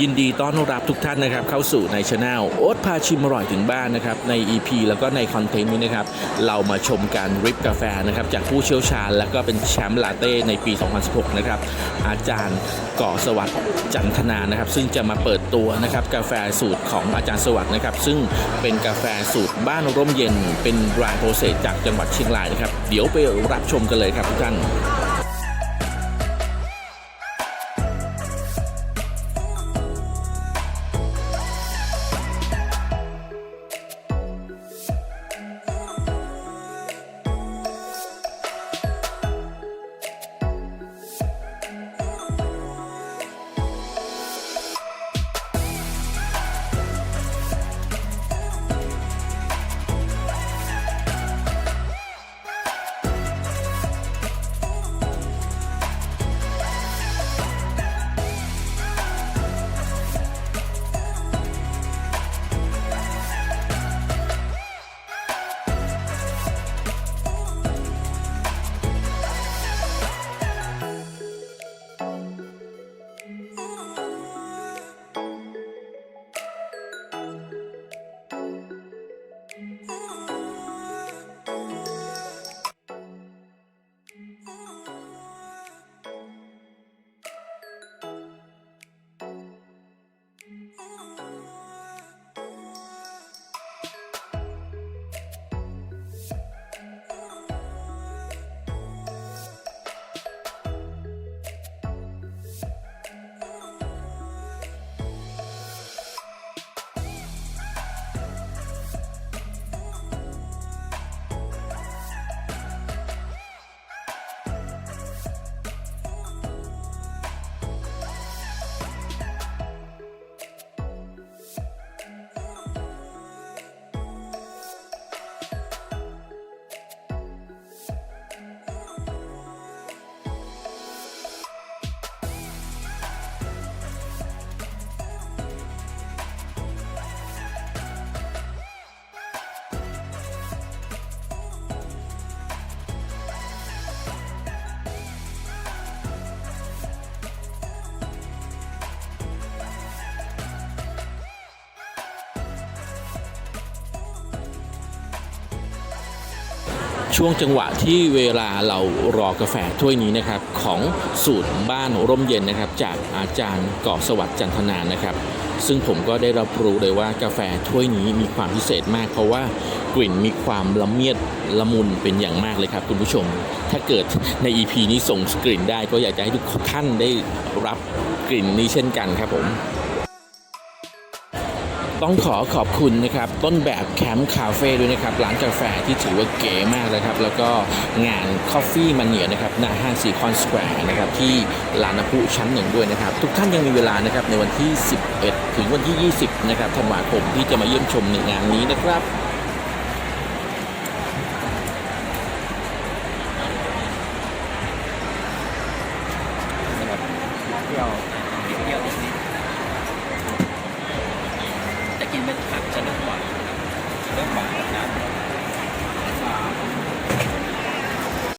ยินดีต้อนรับทุกท่านนะครับเข้าสู่ในช anel โอ๊ตพาชิมอร่อยถึงบ้านนะครับใน EP แล้วก็ในคอนเทนต์นี้นะครับเรามาชมการริบกาแฟนะครับจากผู้เชี่ยวชาญ แล้วก็เป็นแชมป์ลาเต้ในปี 2016 นะครับอาจารย์ก่อสวัสดิ์จันทนานะครับซึ่งจะมาเปิดตัวนะครับกาแฟสูตรของอาจารย์สวัสดิ์นะครับซึ่งเป็นกาแฟสูตรบ้านร่มเย็น เป็นรายโปรเซสจากจังหวัดเชียงรายนะครับเดี๋ยวไปรับชมกันเลยครับทุกท่าน ช่วงจังหวะที่เวลาเรารอกาแฟถ้วยนี้นะครับ ของสูตรบ้านร่มเย็นนะครับ จากอาจารย์ก่อสวัสดิ์จันทนานะครับ ซึ่งผมก็ได้รับรู้เลยว่ากาแฟถ้วยนี้มีความพิเศษมาก เพราะว่ากลิ่นมีความละเมียดละมุนเป็นอย่างมากเลยครับคุณผู้ชม ถ้าเกิดใน EP นี้ส่งกลิ่นได้ก็อยากจะให้ทุกท่านได้รับกลิ่นนี้เช่นกันครับผม ต้องขอขอบคุณนะครับ ต้นแบบแคมป์คาเฟ่ด้วยนะครับ ร้านกาแฟที่ถือว่าเก๋มากเลยครับ แล้วก็งาน Coffee m a n i a นะครับหน้าห้างซีคอนสแควร์นะครับ ที่ลานน้ำพุชั้นหนึ่งด้วยนะครับ ทุกท่านยังมีเวลานะครับในวันที่ 11 ถึงวันที่ 20 นะครับธันวาคมที่จะมาเยี่ยมชมในงานนี้นะครับ กินไม่ทันจะดีกว่าเรื่องของน้ำ